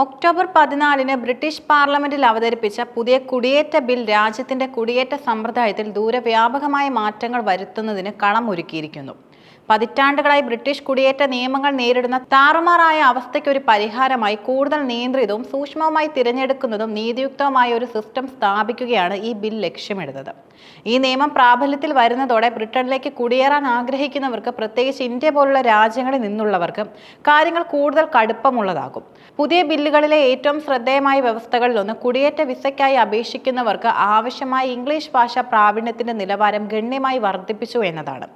October പതിനാലിന് British പാർലമെന്റിൽ അവതരിപ്പിച്ച പുതിയ കുടിയേറ്റ ബിൽ രാജ്യത്തിന്റെ കുടിയേറ്റ സമ്പ്രദായത്തിൽ ദൂരവ്യാപകമായ മാറ്റങ്ങൾ വരുത്തുന്നതിന് കളമൊരുക്കിയിരിക്കുന്നു. പതിറ്റാണ്ടുകളായി ബ്രിട്ടീഷ് കുടിയേറ്റ നിയമങ്ങൾ നേരിടുന്ന താറുമാറായ അവസ്ഥയ്ക്ക് ഒരു പരിഹാരമായി കൂടുതൽ നിയന്ത്രിതവും സൂക്ഷ്മവുമായി തിരഞ്ഞെടുക്കുന്നതും നീതിയുക്തവുമായ ഒരു സിസ്റ്റം സ്ഥാപിക്കുകയാണ് ഈ ബിൽ ലക്ഷ്യമിടുന്നത്. ഈ നിയമം പ്രാബല്യത്തിൽ വരുന്നതോടെ ബ്രിട്ടനിലേക്ക് കുടിയേറാൻ ആഗ്രഹിക്കുന്നവർക്ക് പ്രത്യേകിച്ച് ഇന്ത്യ പോലുള്ള രാജ്യങ്ങളിൽ നിന്നുള്ളവർക്ക് കാര്യങ്ങൾ കൂടുതൽ കടുപ്പമുള്ളതാകും. പുതിയ ബില്ലുകളിലെ ഏറ്റവും ശ്രദ്ധേയമായ വ്യവസ്ഥകളിലൊന്ന് കുടിയേറ്റ വിസയ്ക്കായി അപേക്ഷിക്കുന്നവർക്ക് ആവശ്യമായ ഇംഗ്ലീഷ് ഭാഷ പ്രാവീണ്യത്തിന്റെ നിലവാരം ഗണ്യമായി വർദ്ധിപ്പിച്ചു എന്നതാണ്.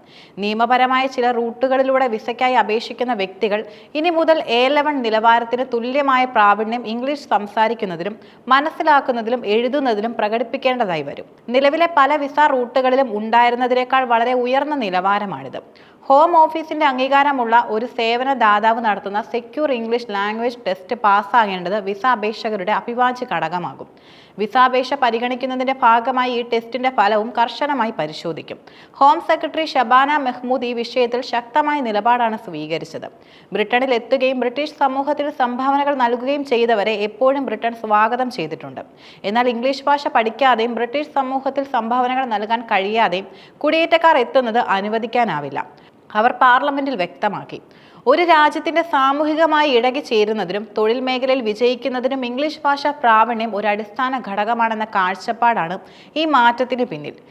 നിയമപരമായ ചില റൂട്ടുകളിലൂടെ വിസയ്ക്കായി അപേക്ഷിക്കുന്ന വ്യക്തികൾ ഇനി മുതൽ എ ലെവൻ നിലവാരത്തിന് തുല്യമായ പ്രാവീണ്യം ഇംഗ്ലീഷ് സംസാരിക്കുന്നതിലും മനസ്സിലാക്കുന്നതിലും എഴുതുന്നതിലും പ്രകടിപ്പിക്കേണ്ടതായി വരും. നിലവിലെ പല വിസ റൂട്ടുകളിലും ഉണ്ടായിരുന്നതിനേക്കാൾ വളരെ ഉയർന്ന നിലവാരമാണിത്. ഹോം ഓഫീസിന്റെ അംഗീകാരമുള്ള ഒരു സേവന ദാതാവ് നടത്തുന്ന സെക്യൂർ ഇംഗ്ലീഷ് ലാംഗ്വേജ് ടെസ്റ്റ് പാസ്സാകേണ്ടത് വിസ അപേക്ഷകരുടെ അഭിവാജ്യ ഘടകമാകും. വിസാപേക്ഷ പരിഗണിക്കുന്നതിന്റെ ഭാഗമായി ഈ ടെസ്റ്റിന്റെ ഫലവും കർശനമായി പരിശോധിക്കും. ഹോം സെക്രട്ടറി ഷബാന മെഹ്മൂദ് ഈ വിഷയത്തിൽ ശക്തമായ നിലപാടാണ് സ്വീകരിച്ചത്. ബ്രിട്ടനിൽ എത്തുകയും ബ്രിട്ടീഷ് സമൂഹത്തിന് സംഭാവനകൾ നൽകുകയും ചെയ്തവരെ എപ്പോഴും ബ്രിട്ടൻ സ്വാഗതം ചെയ്തിട്ടുണ്ട്. എന്നാൽ ഇംഗ്ലീഷ് ഭാഷ പഠിക്കാതെയും ബ്രിട്ടീഷ് സമൂഹത്തിൽ സംഭാവനകൾ നൽകാൻ കഴിയാതെയും കുടിയേറ്റക്കാർ എത്തുന്നത് അനുവദിക്കാനാവില്ല. അവർ പാർലമെന്റിൽ വ്യക്തമാക്കി. ഒരു രാജ്യത്തിന്റെ സാമൂഹികമായി ഇടകി ചേരുന്നതിനും തൊഴിൽ മേഖലയിൽ വിജയിക്കുന്നതിനും ഇംഗ്ലീഷ് ഭാഷ പ്രാവീണ്യം ഒരു അടിസ്ഥാന ഘടകമാണെന്ന കാഴ്ചപ്പാടാണ് ഈ മാറ്റത്തിന് പിന്നിൽ.